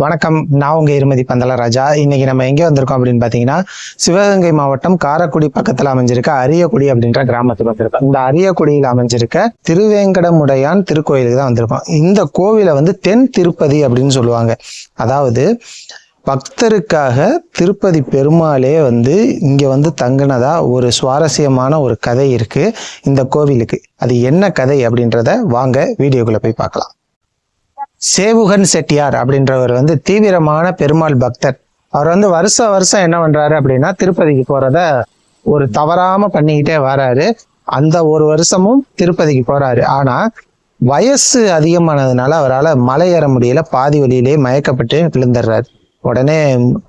வணக்கம். நான் உங்க இருமதி பந்தலராஜா இன்னைக்கு நம்ம எங்கே வந்திருக்கோம் அப்படின்னு பாத்தீங்கன்னா சிவகங்கை மாவட்டம் காரைக்குடி பக்கத்துல அமைஞ்சிருக்க அரியக்குடி அப்படின்ற கிராமத்துக்கு வந்திருக்கோம். இந்த அரியக்குடியில் அமைஞ்சிருக்க திருவேங்கடமுடையான் திருக்கோயிலுக்கு தான் வந்திருக்கோம். இந்த கோவிலை வந்து தென் திருப்பதி அப்படின்னு சொல்லுவாங்க. அதாவது பக்தருக்காக திருப்பதி பெருமாளே வந்து இங்க வந்து தங்கினதா ஒரு சுவாரஸ்யமான ஒரு கதை இருக்கு இந்த கோவிலுக்கு. அது என்ன கதை அப்படின்றத வாங்க வீடியோக்குள்ள போய் பார்க்கலாம். சேவுகன் செட்டியார் அப்படின்றவர் வந்து தீவிரமான பெருமாள் பக்தர். அவர் வந்து வருஷ வருஷம் என்ன பண்றாரு அப்படின்னா திருப்பதிக்கு போறத ஒரு தவறாம பண்ணிக்கிட்டே வராரு. அந்த ஒரு வருஷமும் திருப்பதிக்கு போறாரு. ஆனா வயசு அதிகமானதுனால அவரால் மலை ஏற முடியல. பாதி வழியிலே மயக்கப்பட்டு விழுந்துடுறாரு. உடனே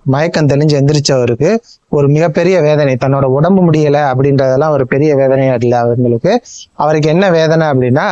மயக்கம் தெளிஞ்சு எந்திரிச்சவருக்கு ஒரு மிகப்பெரிய வேதனை. தன்னோட உடம்பு முடியல அப்படின்றதெல்லாம் ஒரு பெரிய வேதனையா இல்லை அவங்களுக்கு. அவருக்கு என்ன வேதனை அப்படின்னா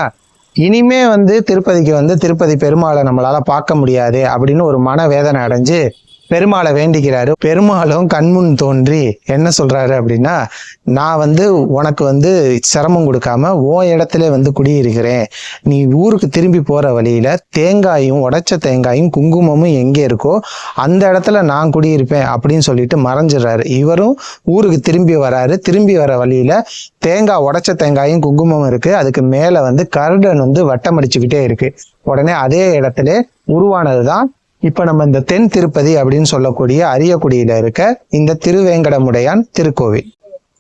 இனிமே வந்து திருப்பதிக்கு வந்து திருப்பதி பெருமாளை நம்மளால பார்க்க முடியாது அப்படின்னு ஒரு மன வேதனை அடைஞ்சு பெருமாளை வேண்டிக்கிறாரு பெருமாளும் கண்முன் தோன்றி என்ன சொல்றாரு அப்படின்னா நான் வந்து உனக்கு வந்து சிரமம் கொடுக்காம ஓ இடத்துல வந்து குடியிருக்கிறேன். நீ ஊருக்கு திரும்பி போற வழியில தேங்காயும் உடைச்ச தேங்காயும் குங்குமமும் எங்கே இருக்கோ அந்த இடத்துல நான் குடியிருப்பேன் அப்படின்னு சொல்லிட்டு மறைஞ்சிடுறாரு. இவரும் ஊருக்கு திரும்பி வராரு. திரும்பி வர வழியில தேங்காய் உடைச்ச தேங்காயும் குங்குமமும் இருக்கு. அதுக்கு மேல வந்து கருடன் வந்து வட்டம் அடிச்சுக்கிட்டே இருக்கு. உடனே அதே இடத்துல உருவானதுதான் இப்ப நம்ம இந்த தென் திருப்பதி அப்படின்னு சொல்லக்கூடிய அரியக்குடியில இருக்க இந்த திருவேங்கடமுடையான் திருக்கோவில்.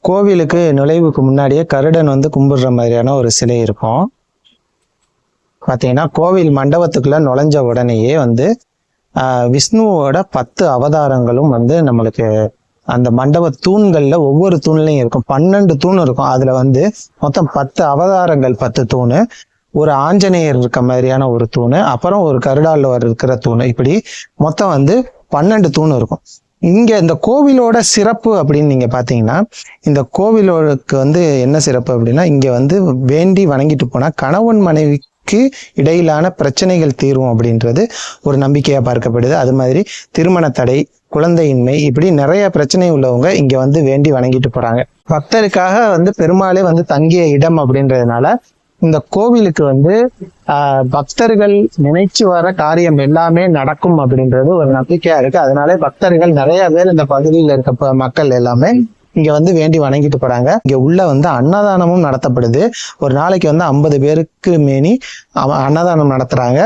கோவிலுக்கு நுழைவுக்கு முன்னாடியே கருடன் வந்து கும்பிடுற மாதிரியான ஒரு சிலை இருக்கும். பாத்தீங்கன்னா கோவில் மண்டபத்துக்குள்ள நுழைஞ்ச உடனேயே வந்து ஆஹ், விஷ்ணுவோட பத்து அவதாரங்களும் வந்து நம்மளுக்கு அந்த மண்டப தூண்கள்ல ஒவ்வொரு தூண்லையும் இருக்கும். பன்னெண்டு தூண் இருக்கும். அதுல வந்து மொத்தம் பத்து அவதாரங்கள் பத்து தூண். ஒரு ஆஞ்சநேயர் இருக்க மாதிரியான ஒரு தூண் அப்புறம் ஒரு கருடாழ்வார் இருக்கிற தூண். இப்படி மொத்தம் வந்து பன்னெண்டு தூண் இருக்கும். இங்க இந்த கோவிலோட சிறப்பு அப்படின்னு நீங்க பாத்தீங்கன்னா இந்த கோவிலோருக்கு வந்து என்ன சிறப்பு அப்படின்னா இங்க வந்து வேண்டி வணங்கிட்டு போனா கணவன் மனைவிக்கு இடையிலான பிரச்சனைகள் தீரும் அப்படின்றது ஒரு நம்பிக்கையா பார்க்கப்படுது. அது மாதிரி திருமண தடை குழந்தையின்மை இப்படி நிறைய பிரச்சனை உள்ளவங்க இங்க வந்து வேண்டி வணங்கிட்டு போறாங்க. பக்தருக்காக வந்து பெருமாளே வந்து தங்கிய இடம் அப்படின்றதுனால இந்த கோவிலுக்கு வந்து ஆஹ், பக்தர்கள் நினைச்சு வர காரியம் எல்லாமே நடக்கும் அப்படின்றது ஒரு நம்பிக்கையா இருக்கு. அதனாலே பக்தர்கள் நிறைய பேர் இந்த பகுதியில் இருக்க மக்கள் எல்லாமே இங்க வந்து வேண்டி வணங்கிட்டு போறாங்க. இங்க உள்ள வந்து அன்னதானமும் நடத்தப்படுது. ஒரு நாளைக்கு வந்து ஐம்பது பேருக்கு மேனி அன்னதானம் நடத்துறாங்க.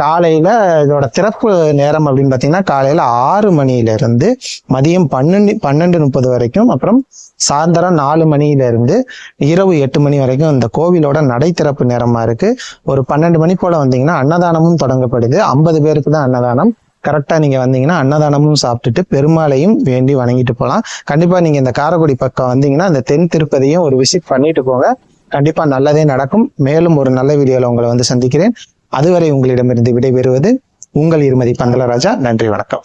காலையில இதோட திறப்பு நேரம் அப்படின்னு பார்த்தீங்கன்னா காலையில் ஆறு மணியில இருந்து மதியம் பன்னெண்டு பன்னெண்டு முப்பது வரைக்கும் அப்புறம் சாயந்தரம் நாலு மணியில இருந்து இரவு எட்டு மணி வரைக்கும் இந்த கோவிலோட நடை திறப்பு நேரமா இருக்கு. ஒரு பன்னெண்டு மணி போல் வந்தீங்கன்னா அன்னதானமும் தொடங்கப்படுது. ஐம்பது பேருக்கு தான் அன்னதானம். கரெக்டாக நீங்கள் வந்தீங்கன்னா அன்னதானமும் சாப்பிட்டுட்டு பெருமாளையும் வேண்டி வணங்கிட்டு போகலாம் கண்டிப்பாக நீங்கள் இந்த காரைக்குடி பக்கம் வந்தீங்கன்னா இந்த தென் திருப்பதியும் ஒரு விசிட் பண்ணிட்டு போங்க. கண்டிப்பாக நல்லதே நடக்கும். மேலும் ஒரு நல்ல வீடியோவில் உங்களை வந்து சந்திக்கிறேன். அதுவரை உங்களிடமிருந்து விடைபெறுவது உங்கள் இருமதி பங்களராஜா நன்றி வணக்கம்.